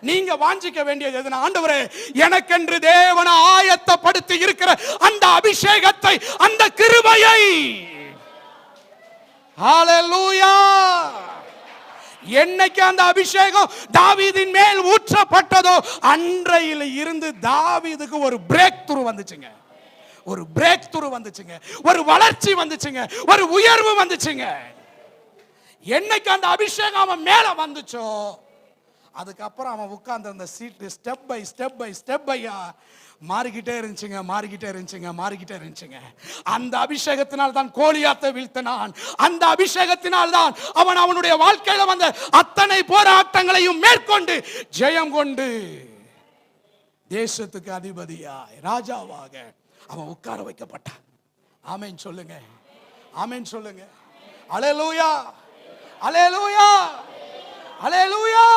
நீங்க வாஞ்சிக்க வேண்டியது எதுனா ஆண்டவரே எனக்கென்று தேவன ஆயத்தப்படுத்தி இருக்கிற அந்த அபிஷேகத்தை அந்த கிருபையை. ஹalleluya என்னைக்கு அந்த அபிஷேகம் தாவீதின் மேல் ஊற்றப்பட்டதோ அன்றையில இருந்து தாவீதுக்கு ஒரு பிரேக் துரு வந்துச்சுங்க. ஒரு பிரேக் துரு வந்துச்சுங்க. ஒரு வளர்ச்சி வந்துச்சுங்க. ஒரு உயர்வு வந்துச்சுங்க. என்னைக்கு அந்த அபிஷேகம் அவன் மேல வந்துச்சோ அதுக்கப்புறம் அவன் உட்கார்ந்து சீட்டு step by step by step பையா மாறிக்கிட்டே இருந்துச்சுங்க மாறிக்கிட்டே இருந்துச்சுங்க மாறிக்கிட்டே இருந்துச்சுங்க. அந்த அபிஷேகத்தினால் தான் கோலியாத்தை வீழ்த்தினான். அந்த அபிஷேகத்தினால் தான் அவன் அவனுடைய வாழ்க்கையில வந்த அத்தனை போராட்டங்களையும் மேற்கொண்டு ஜெயம் கொண்டு தேசத்துக்கு அதிபதியாய் ராஜாவாக அவன் உட்கார வைக்கப்பட்டான். ஆமேன் சொல்லுங்க. ஆமேன் சொல்லுங்க. Alleluia alleluia alleluia